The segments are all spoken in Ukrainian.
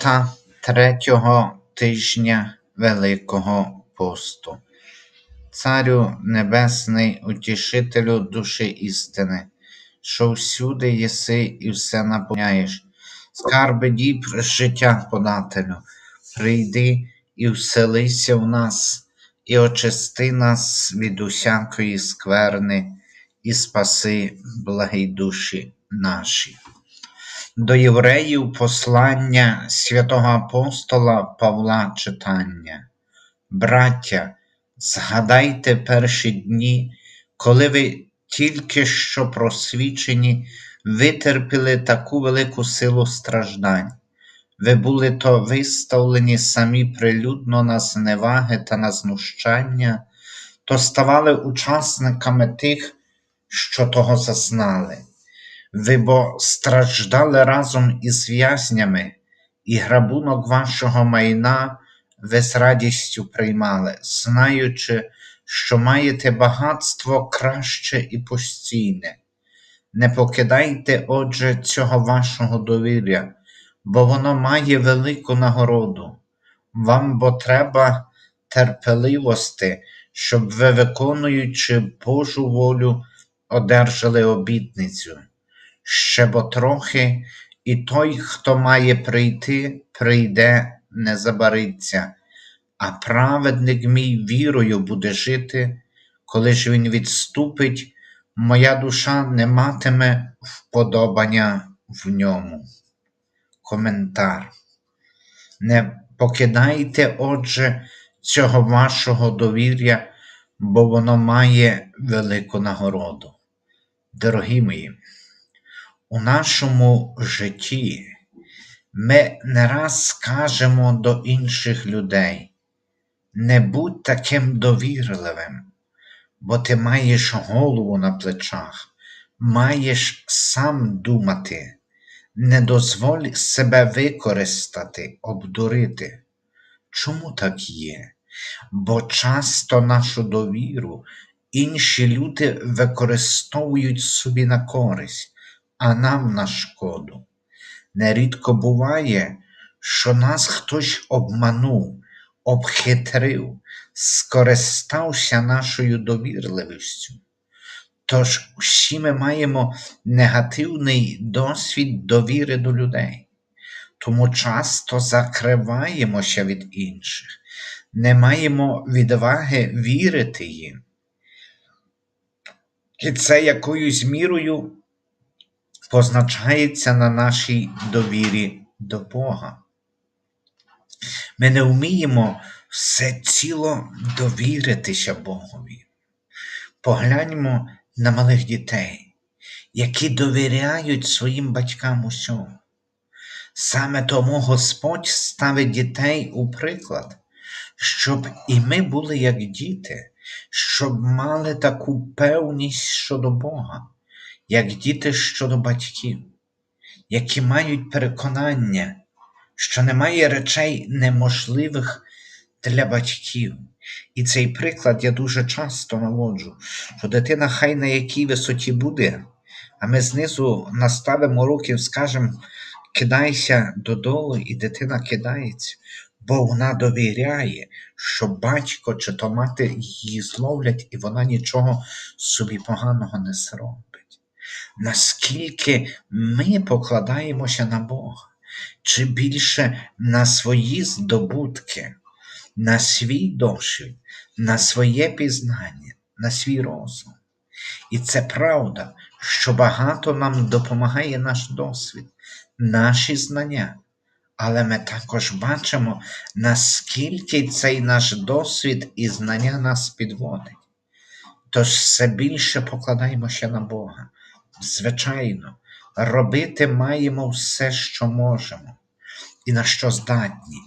Та третього тижня Великого посту. Царю Небесний, утішителю душі істини, що всюди єси і все наповняєш, скарби діб життя подателю, прийди і вселися в нас, і очисти нас від усякої скверни, і спаси благі душі наші. До євреїв послання святого апостола Павла читання. Браття, згадайте перші дні, коли ви тільки що просвічені, витерпіли таку велику силу страждань. Ви були то виставлені самі прилюдно на зневаги та на знущання, то ставали учасниками тих, що того зазнали. Ви бо страждали разом із в'язнями, і грабунок вашого майна ви з радістю приймали, знаючи, що маєте багатство краще і постійне. Не покидайте, отже, цього вашого довір'я, бо воно має велику нагороду. Вам бо треба терпеливости, щоб ви, виконуючи Божу волю, одержали обітницю ще бо трохи, і той, хто має прийти, прийде, не забариться, а праведник мій вірою буде жити, коли ж він відступить, моя душа не матиме вподобання в ньому. Коментар. Не покидайте, отже, цього вашого довір'я, бо воно має велику нагороду. Дорогі мої, у нашому житті ми не раз скажемо до інших людей, не будь таким довірливим, бо ти маєш голову на плечах, маєш сам думати, не дозволь себе використати, обдурити. Чому так є? Бо часто нашу довіру інші люди використовують собі на користь а нам на шкоду. Нерідко буває, що нас хтось обманув, обхитрив, скористався нашою довірливістю. Тож всі ми маємо негативний досвід довіри до людей, тому часто закриваємося від інших, не маємо відваги вірити їм. І це якоюсь мірою позначається на нашій довірі до Бога. Ми не вміємо все ціло довіритися Богові. Погляньмо на малих дітей, які довіряють своїм батькам усьому. Саме тому Господь ставить дітей у приклад, щоб і ми були як діти, щоб мали таку певність щодо Бога як діти щодо батьків, які мають переконання, що немає речей неможливих для батьків. І цей приклад я дуже часто наводжу, що дитина хай на якій висоті буде, а ми знизу наставимо руки і скажемо, кидайся додолу, і дитина кидається, бо вона довіряє, що батько чи то мати її зловлять, і вона нічого собі поганого не зробить наскільки ми покладаємося на Бога, чи більше на свої здобутки, на свій досвід, на своє пізнання, на свій розум. І це правда, що багато нам допомагає наш досвід, наші знання. Але ми також бачимо, наскільки цей наш досвід і знання нас підводить. Тож все більше покладаємося на Бога, Звичайно, робити маємо все, що можемо і на що здатні,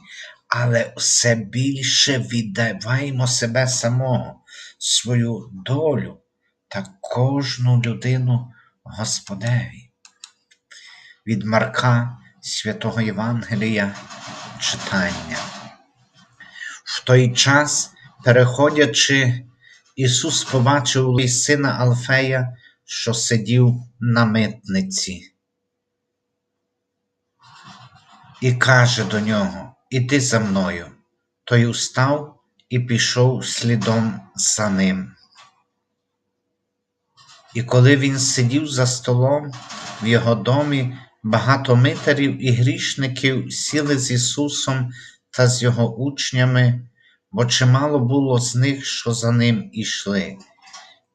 але все більше віддаваємо себе самого, свою долю та кожну людину Господеві. Від Марка Святого Євангелія читання. В той час, переходячи, Ісус побачив сина Алфея що сидів на митниці, і каже до нього Іди за мною. Той устав і пішов слідом за ним. І коли він сидів за столом в його домі, багато митарів і грішників сіли з Ісусом та з його учнями, бо чимало було з них, що за ним ішли.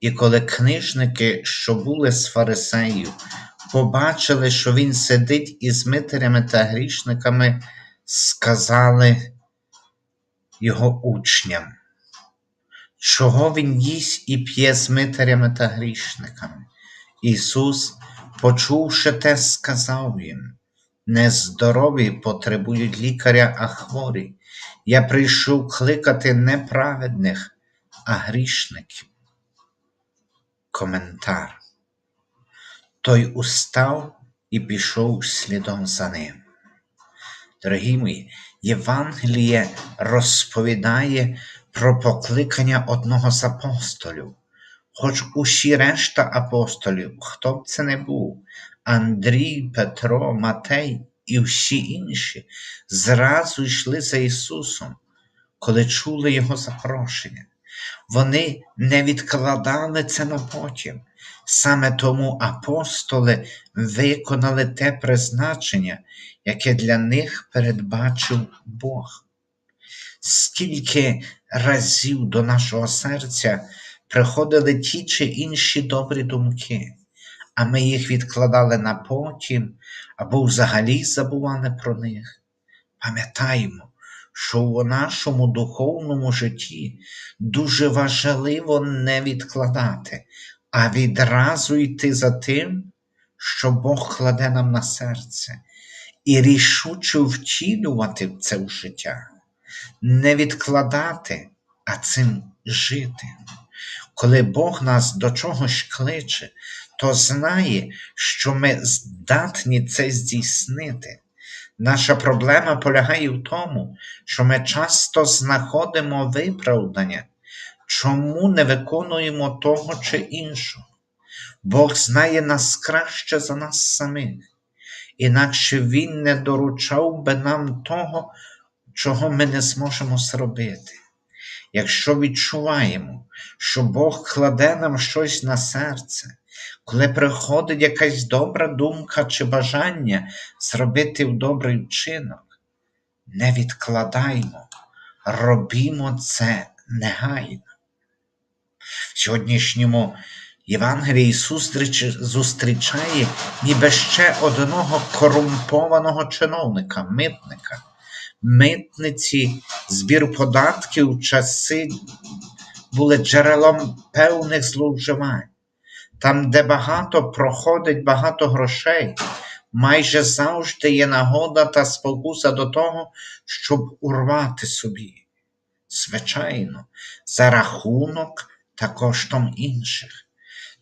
І коли книжники, що були з фарисеїв, побачили, що він сидить із митарями та грішниками, сказали його учням, чого він їсть і п'є з митарями та грішниками. Ісус, почувши те, сказав їм, не здорові потребують лікаря, а хворі. Я прийшов кликати не праведних, а грішників. Коментар. Той устав і пішов слідом за ним. Дорогі мої, Євангеліє розповідає про покликання одного з апостолів. Хоч усі решта апостолів, хто б це не був, Андрій, Петро, Матей і всі інші, зразу йшли за Ісусом, коли чули Його запрошення. Вони не відкладали це на потім. Саме тому апостоли виконали те призначення, яке для них передбачив Бог. Скільки разів до нашого серця приходили ті чи інші добрі думки, а ми їх відкладали на потім або взагалі забували про них. Пам'ятаємо, що у нашому духовному житті дуже важливо не відкладати, а відразу йти за тим, що Бог кладе нам на серце, і рішуче втілювати це в життя, не відкладати, а цим жити. Коли Бог нас до чогось кличе, то знає, що ми здатні це здійснити. Наша проблема полягає в тому, що ми часто знаходимо виправдання, чому не виконуємо того чи іншого. Бог знає нас краще за нас самих, інакше Він не доручав би нам того, чого ми не зможемо зробити. Якщо відчуваємо, що Бог кладе нам щось на серце, коли приходить якась добра думка чи бажання зробити в добрий вчинок, не відкладаймо, робімо це негайно. В сьогоднішньому Євангелії Ісус зустрічає ніби ще одного корумпованого чиновника, митника. Митниці збір податків в часи були джерелом певних зловживань. Там, де багато проходить багато грошей, майже завжди є нагода та спокуса до того, щоб урвати собі. Звичайно, за рахунок та коштом інших.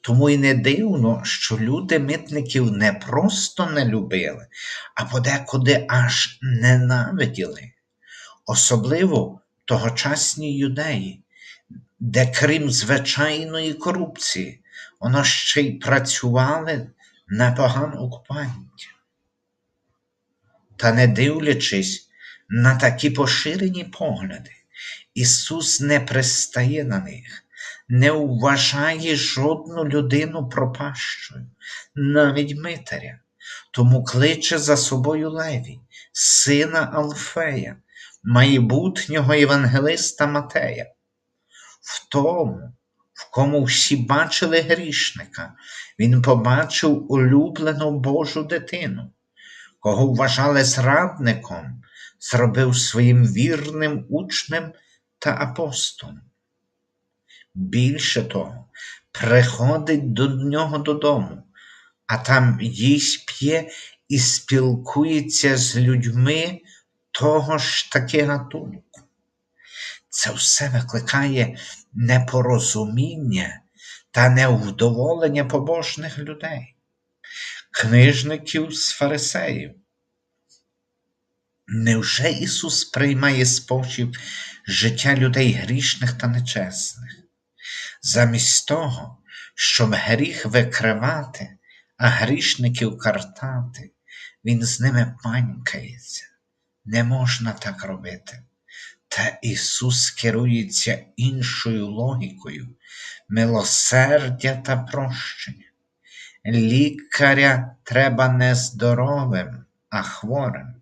Тому й не дивно, що люди митників не просто не любили, а подекуди аж ненавиділи, особливо тогочасні юдеї, де, крім звичайної корупції, воно ще й працювали на погану окупантів. Та не дивлячись на такі поширені погляди, Ісус не пристає на них, не вважає жодну людину пропащою, навіть митаря, тому кличе за собою Леві, сина Алфея, майбутнього євангелиста Матея. В тому, в кому всі бачили грішника, він побачив улюблену Божу дитину, кого вважали зрадником, зробив своїм вірним учнем та апостолом. Більше того, приходить до нього додому, а там їсть п'є і спілкується з людьми того ж таки гатунку. Це все викликає непорозуміння та невдоволення побожних людей, книжників з фарисеїв. Невже Ісус приймає спосіб життя людей грішних та нечесних? Замість того, щоб гріх викривати, а грішників картати, Він з ними панькається. Не можна так робити. Та Ісус керується іншою логікою милосердя та прощення. Лікаря треба не здоровим, а хворим.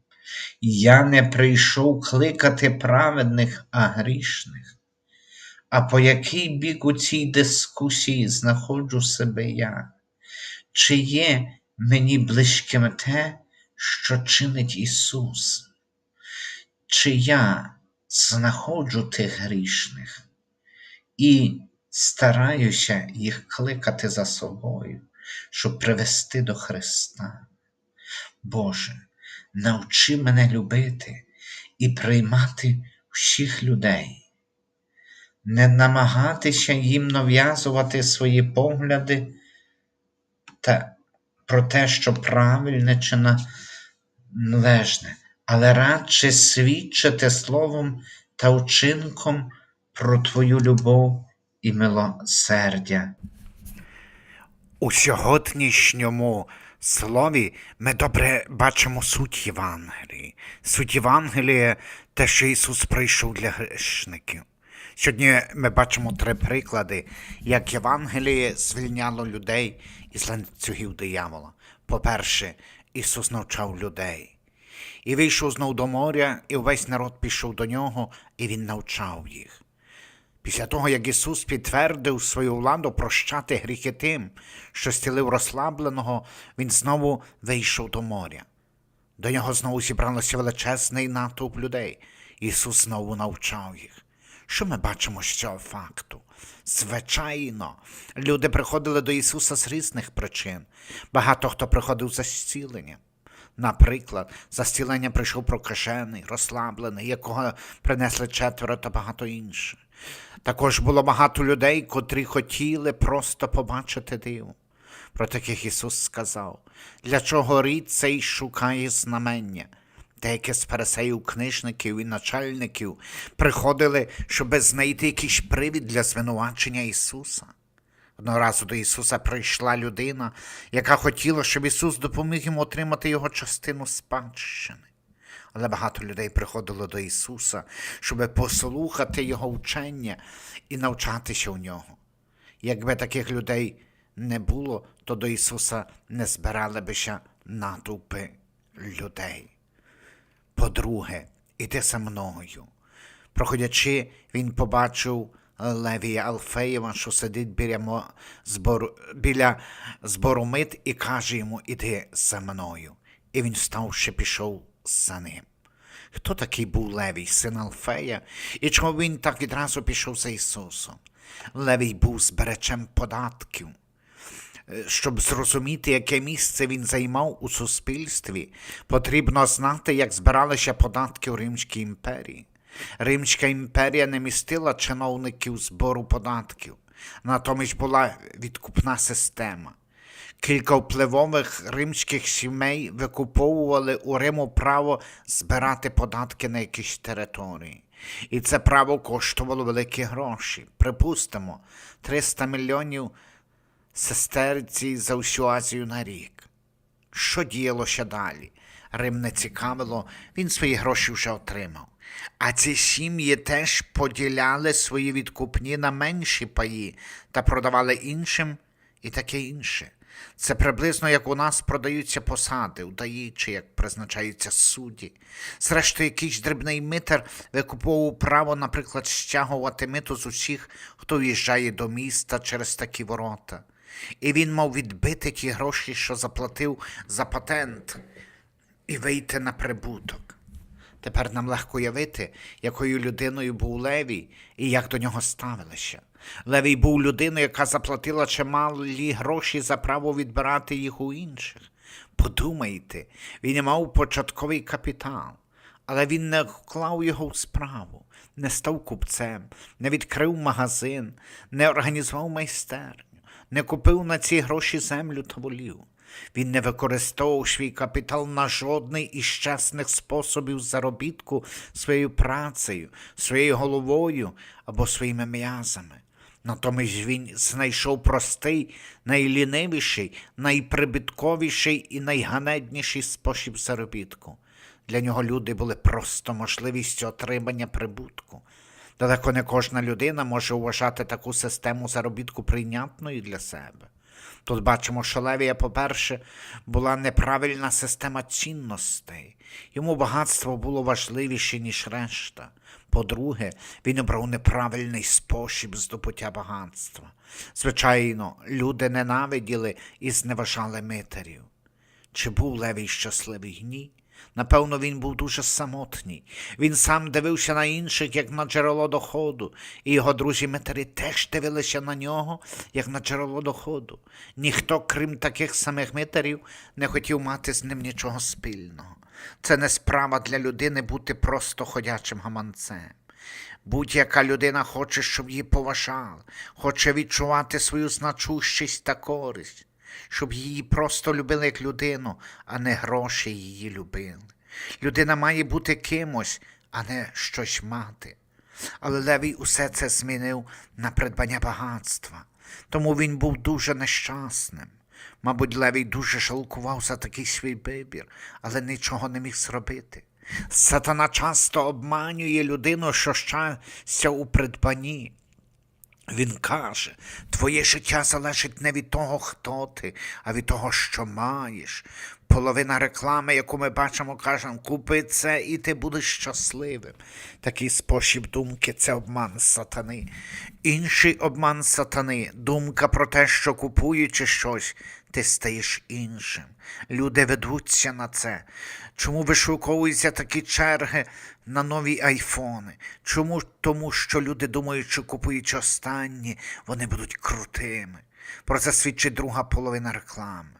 Я не прийшов кликати праведних, а грішних. А по який бік у цій дискусії знаходжу себе я? Чи є мені близьким те, що чинить Ісус? Чи я знаходжу тих грішних і стараюся їх кликати за собою, щоб привести до Христа? Боже, навчи мене любити і приймати всіх людей, не намагатися їм нав'язувати свої погляди та про те, що правильне чи належне, але радше свідчити словом та вчинком про Твою любов і милосердя. У сьогоднішньому слові ми добре бачимо суть Євангелії. Суть Євангелія те, що Ісус прийшов для грішників. Сьогодні ми бачимо три приклади, як Євангеліє звільняло людей із ланцюгів диявола. По-перше, Ісус навчав людей. І вийшов знов до моря, і увесь народ пішов до нього, і Він навчав їх. Після того, як Ісус підтвердив свою владу прощати гріхи тим, що стілив розслабленого, Він знову вийшов до моря. До нього знову зібралося величезний натовп людей. Ісус знову навчав їх. Що ми бачимо з цього факту? Звичайно, люди приходили до Ісуса з різних причин. Багато хто приходив за зціленням. Наприклад, за зцілення прийшов прокажений, розслаблений, якого принесли четверо та багато інших. Також було багато людей, котрі хотіли просто побачити диво. Про таких Ісус сказав, для чого рід цей шукає знамення. Деякі з фарисеїв, книжників і начальників приходили, щоб знайти якийсь привід для звинувачення Ісуса. Одного разу до Ісуса прийшла людина, яка хотіла, щоб Ісус допоміг йому отримати його частину спадщини. Але багато людей приходило до Ісуса, щоб послухати Його вчення і навчатися у нього. Якби таких людей не було, то до Ісуса не збирали би ще натовпи людей. По-друге, іди за мною. Проходячи, він побачив Левія Алфеєва, що сидить біля, збору, біля збору мит, і каже йому: Іди за мною. І він вставши, пішов за ним. Хто такий був Левій, син Алфея, і чому він так відразу пішов за Ісусом? Левій був зберечем податків. Е, Щоб зрозуміти, яке місце він займав у суспільстві, потрібно знати, як збиралися податки у Римській імперії. Римська імперія не містила чиновників збору податків, натомість була відкупна система. Кілька впливових римських сімей викуповували у Риму право збирати податки на якісь території. І це право коштувало великі гроші. Припустимо, 300 мільйонів сестерці за всю Азію на рік. Що діялося далі? Рим не цікавило, він свої гроші вже отримав. А ці сім'ї теж поділяли свої відкупні на менші паї та продавали іншим і таке інше. Це приблизно як у нас продаються посади, удаї чи як призначаються судді. Зрештою, якийсь дрібний митер викуповував право, наприклад, стягувати мито з усіх, хто в'їжджає до міста через такі ворота. І він мав відбити ті гроші, що заплатив за патент, і вийти на прибуток. Тепер нам легко уявити, якою людиною був Левій і як до нього ставилися. Левій був людиною, яка заплатила чималі гроші за право відбирати їх у інших. Подумайте, він мав початковий капітал, але він не вклав його в справу, не став купцем, не відкрив магазин, не організував майстерню, не купив на ці гроші землю та волів. Він не використовував свій капітал на жодний із чесних способів заробітку своєю працею, своєю головою або своїми м'язами. Натомість він знайшов простий, найлінивіший, найприбутковіший і найганебніший спосіб заробітку. Для нього люди були просто можливістю отримання прибутку. Далеко не кожна людина може вважати таку систему заробітку прийнятною для себе. Тут бачимо, що Левія, по-перше, була неправильна система цінностей. Йому багатство було важливіше, ніж решта. По-друге, він обрав неправильний спосіб здобуття багатства. Звичайно, люди ненавиділи і зневажали митарів. Чи був Левій щасливий? Ні. Напевно, він був дуже самотній. Він сам дивився на інших, як на джерело доходу, і його друзі митарі теж дивилися на нього, як на джерело доходу. Ніхто, крім таких самих митарів, не хотів мати з ним нічого спільного. Це не справа для людини бути просто ходячим гаманцем. Будь-яка людина хоче, щоб її поважали, хоче відчувати свою значущість та користь, щоб її просто любили як людину, а не гроші її любили. Людина має бути кимось, а не щось мати. Але Левій усе це змінив на придбання багатства, тому він був дуже нещасним. Мабуть, Левій дуже жалкував за такий свій вибір, але нічого не міг зробити. Сатана часто обманює людину, що щастя у придбанні. Він каже, твоє життя залежить не від того, хто ти, а від того, що маєш. Половина реклами, яку ми бачимо, каже, купи це і ти будеш щасливим. Такий спосіб думки це обман сатани. Інший обман сатани думка про те, що купуючи щось, ти стаєш іншим. Люди ведуться на це. Чому вишуковуються такі черги на нові айфони? Чому? Тому що люди думають, що купуючи останні, вони будуть крутими. Про це свідчить друга половина реклами.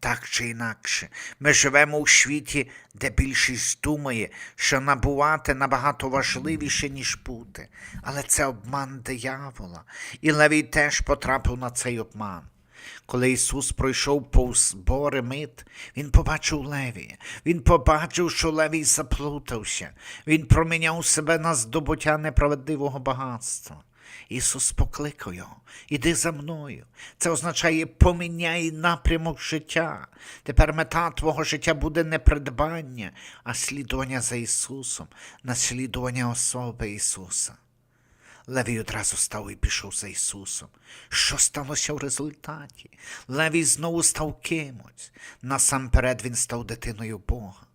Так чи інакше, ми живемо у світі, де більшість думає, що набувати набагато важливіше, ніж бути. Але це обман диявола. І Левій теж потрапив на цей обман. Коли Ісус пройшов повз збори мит, Він побачив Левія. Він побачив, що Левій заплутався. Він проміняв себе на здобуття неправедливого багатства. Ісус покликав його, іди за мною. Це означає поміняй напрямок життя. Тепер мета твого життя буде не придбання, а слідування за Ісусом, наслідування особи Ісуса. Левій одразу став і пішов за Ісусом. Що сталося в результаті? Левій знову став кимось. Насамперед він став дитиною Бога.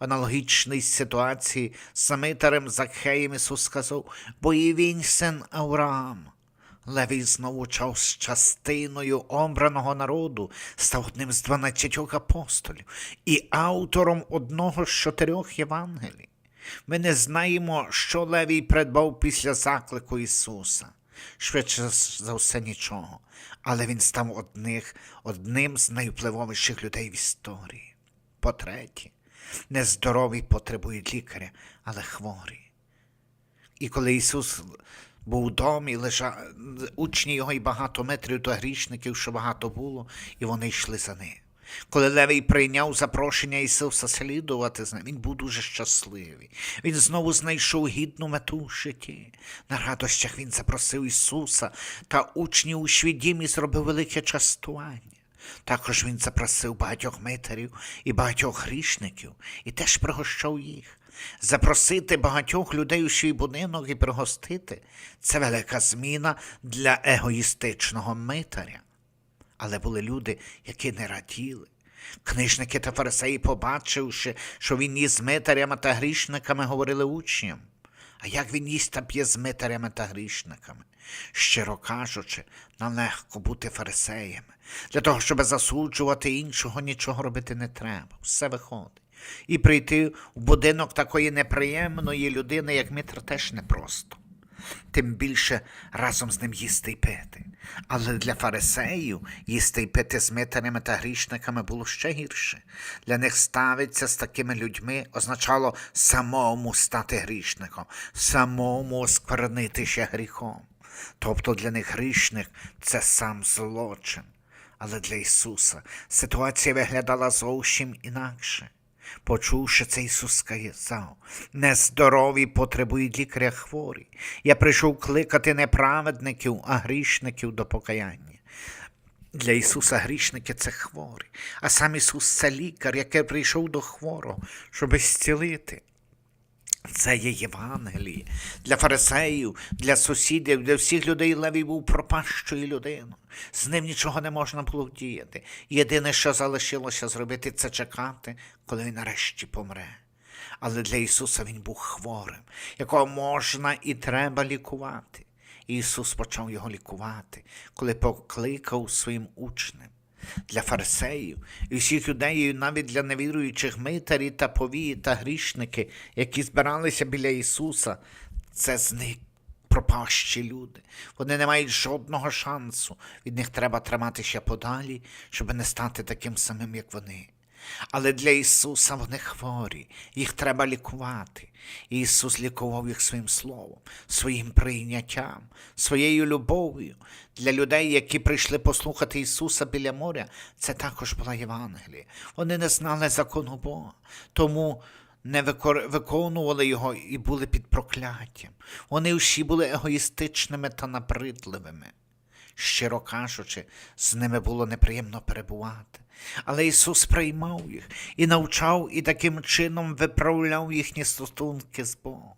В аналогічній ситуації з самитарем Закхеєм Ісус сказав, бо і він син Авраам. Левій знову чав з частиною обраного народу, став одним з дванадцятьох апостолів і автором одного з чотирьох Євангелій. Ми не знаємо, що Левій придбав після заклику Ісуса. Швидше за все нічого, але він став одних, одним з найвпливовіших людей в історії. По-третє, нездорові потребують лікаря, але хворі. І коли Ісус був у домі, лежа... учні його і багато метрів до грішників, що багато було, і вони йшли за ним. Коли Левій прийняв запрошення Ісуса слідувати з ним, він був дуже щасливий. Він знову знайшов гідну мету в житті. На радощах він запросив Ісуса та учнів у свій дім і зробив велике частування. Також він запросив багатьох митарів і багатьох грішників і теж пригощав їх. Запросити багатьох людей у свій будинок і пригостити це велика зміна для егоїстичного митаря. Але були люди, які не раділи. Книжники та фарисеї, побачивши, що він їсть з митарями та грішниками, говорили учням. А як він їсть та п'є з митарями та грішниками? Щиро кажучи, нам легко бути фарисеями. Для того, щоб засуджувати іншого, нічого робити не треба. Все виходить. І прийти в будинок такої неприємної людини, як Митр, теж непросто. Тим більше разом з ним їсти й пити. Але для фарисеїв їсти й пити з митарями та грішниками було ще гірше. Для них ставитися з такими людьми означало самому стати грішником, самому осквернитися гріхом. Тобто для них грішник це сам злочин. Але для Ісуса ситуація виглядала зовсім інакше. Почувши це, Ісус сказав, нездорові потребують лікаря хворі. Я прийшов кликати не праведників, а грішників до покаяння. Для Ісуса грішники це хворі, а сам Ісус це лікар, який прийшов до хворого, щоб зцілити. Це є Євангеліє. Для фарисеїв, для сусідів, для всіх людей Левій був пропащою людиною. З ним нічого не можна було вдіяти. Єдине, що залишилося зробити, це чекати, коли він нарешті помре. Але для Ісуса він був хворим, якого можна і треба лікувати. І Ісус почав його лікувати, коли покликав своїм учнем. Для фарисеїв і всіх юдеїв, навіть для невіруючих митарі та повії та грішники, які збиралися біля Ісуса, це зник. пропащі люди. Вони не мають жодного шансу. Від них треба триматися подалі, щоб не стати таким самим, як вони. Але для Ісуса вони хворі, їх треба лікувати. І Ісус лікував їх своїм словом, своїм прийняттям, своєю любов'ю. Для людей, які прийшли послухати Ісуса біля моря, це також була Євангелія. Вони не знали закону Бога, тому не виконували його і були під прокляттям. Вони всі були егоїстичними та набридливими. Щиро кажучи, з ними було неприємно перебувати. Але Ісус приймав їх і навчав, і таким чином виправляв їхні стосунки з Богом.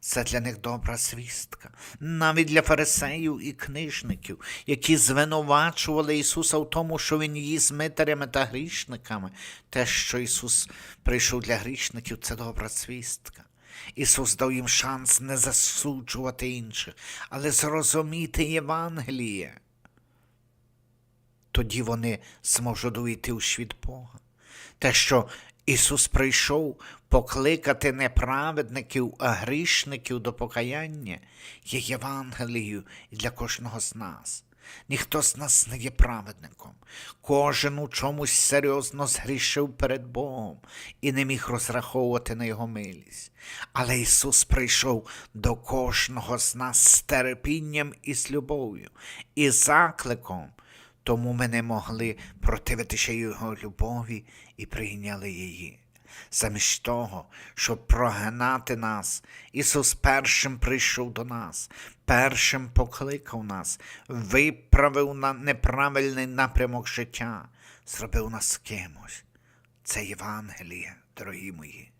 Це для них добра звістка, навіть для фарисеїв і книжників, які звинувачували Ісуса в тому, що Він їсть з митарями та грішниками. Те, що Ісус прийшов для грішників, це добра звістка. Ісус дав їм шанс не засуджувати інших, але зрозуміти Євангеліє. Тоді вони зможуть увійти у світ Бога. Те, що Ісус прийшов покликати не праведників, а грішників до покаяння, є Євангелією для кожного з нас. Ніхто з нас не є праведником. Кожен у чомусь серйозно згрішив перед Богом і не міг розраховувати на його милість. Але Ісус прийшов до кожного з нас з терпінням і з любов'ю, і закликом. Тому ми не могли противитися Його любові і прийняли її. Замість того, щоб прогнати нас, Ісус першим прийшов до нас, першим покликав нас, виправив на неправильний напрямок життя, зробив нас кимось. Це Євангеліє, дорогі мої.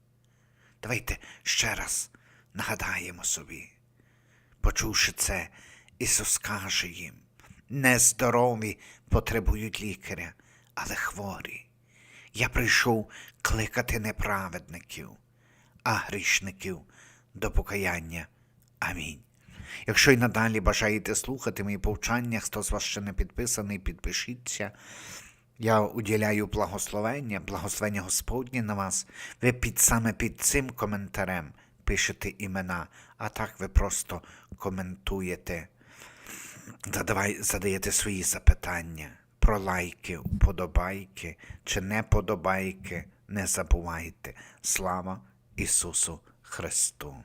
Давайте ще раз нагадаємо собі. Почувши це, Ісус каже їм: нездорові потребують лікаря, але хворі. Я прийшов кликати неправедників, а грішників до покаяння. Амінь. Якщо й надалі бажаєте слухати мої повчання, хто з вас ще не підписаний, підпишіться. Я уділяю благословення, благословення Господнє на вас. Ви під саме під цим коментарем пишете імена, а так ви просто коментуєте, задавай, задаєте свої запитання про лайки, вподобайки чи неподобайки. Не забувайте. Слава Ісусу Христу!